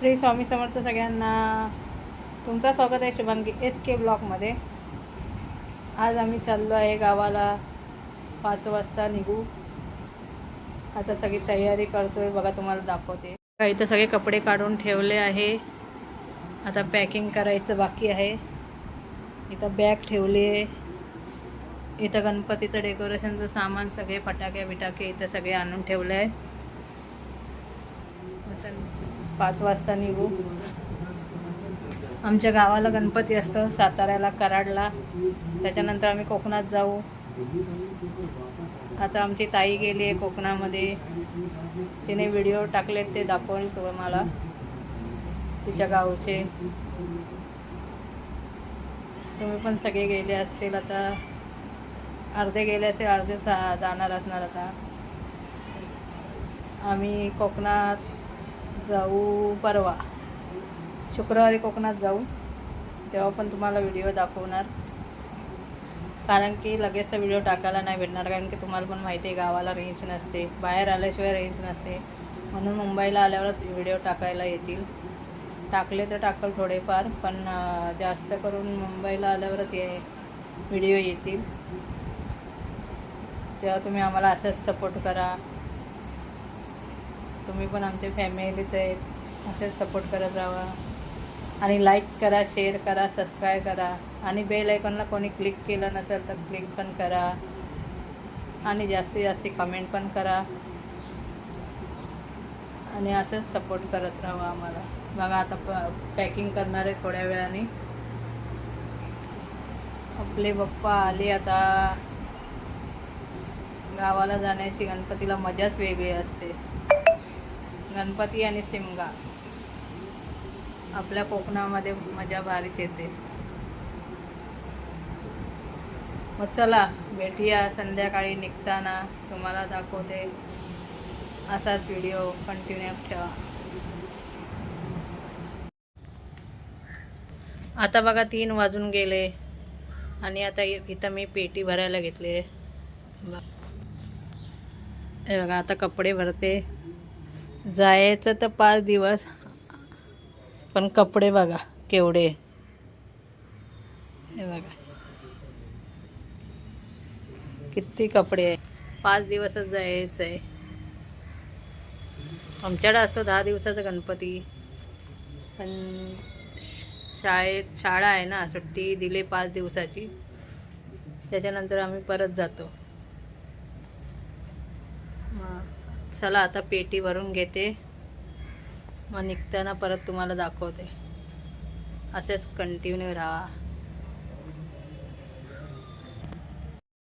श्री स्वामी समर्थ सगळ्यांना तुमचं स्वागत आहे शुभांगी एस के ब्लॉकमध्ये आज आम्ही चाललो आहे गावाला पाच वाजता निघू. आता सगळी तयारी करतोय बघा तुम्हाला दाखवते. इथं सगळे कपडे काढून ठेवले आहे. आता पॅकिंग करायचं बाकी आहे. इथं बॅग ठेवली. आहे इथं गणपतीचं डेकोरेशनचं सामान सगळे फटाके बिटाके इथं सगळे आणून ठेवले आहे पाच वाजता निघू. आमच्या गावाला गणपती असतो साताऱ्याला कराडला. त्याच्यानंतर आम्ही कोकणात जाऊ. आता आमची ताई गेली आहे कोकणामध्ये. तिने व्हिडिओ टाकलेत ते दाखवले तुम्हाला तिच्या गावचे. तुम्ही पण सगळे गेले असतील आता. अर्धे गेले असतील अर्धे सा जाणार असणार आता. आम्ही कोकणात जाऊ परवा. शुक्रवारी कोकणात जाऊ. तेव्हा पण तुम्हाला व्हिडिओ दाखवणार. कारण की लगेच तर व्हिडिओ टाकायला नाही भेटणार कारण की तुम्हाला पण माहिती आहे गावाला रेंज नसते. बाहेर आल्याशिवाय रेंज नसते. म्हणून मुंबईला आल्यावरच व्हिडिओ टाकायला येतील. टाकले तर टाकल थोडेफार पण जास्त करून मुंबईला आल्यावरच ये व्हिडिओ येतील. तेव्हा तुम्ही आम्हाला असंच सपोर्ट करा. तुम्ही पण आमचे फॅमिलीच आहेत. असेच सपोर्ट करत राहा. आणि लाईक करा शेअर करा सबस्क्राईब करा. आणि बेल आयकॉनला कोणी क्लिक केलं नसेल तर क्लिक पण करा. आणि जास्तीत जास्त कमेंट पण करा. आणि असंच सपोर्ट करत राहा आम्हाला. बघा आता प पॅकिंग करणार आहे थोड्या वेळाने. आपले पप्पा आले आता. गावाला जाण्याची गणपतीला मजाच वेगळी असते. गणपती आणि शिमगा आपल्या कोकणामध्ये मजा भारीच येते. मग चला भेटूया संध्याकाळी. निघताना तुम्हाला दाखवते. असाच व्हिडिओ कंटिन्यू ठेवा. आता बघा तीन वाजून गेले. आणि आता इथं मी पेटी भरायला घेतले हे बघा आता कपडे भरते. जायचं तर पाच दिवस. पण कपडे बघा केवढे. हे बघा. किती कपडे आहे. पाच दिवसच जायचं आहे आमच्याकडे असतो दहा दिवसाचा गणपती. पण शाळेत शाळा आहे ना सुट्टी दिली पाच दिवसाची. त्याच्यानंतर आम्ही परत जातो मग चला आता पेटी भरून घेते. मग निघताना परत तुम्हाला दाखवते. असेच कंटिन्यू राहा.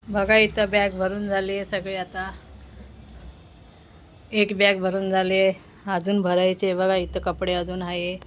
बघा इथं बॅग भरून झाली आहे सगळे आता. एक बॅग भरून झाली आहे. अजून भरायचे बघा इथं कपडे अजून आहे.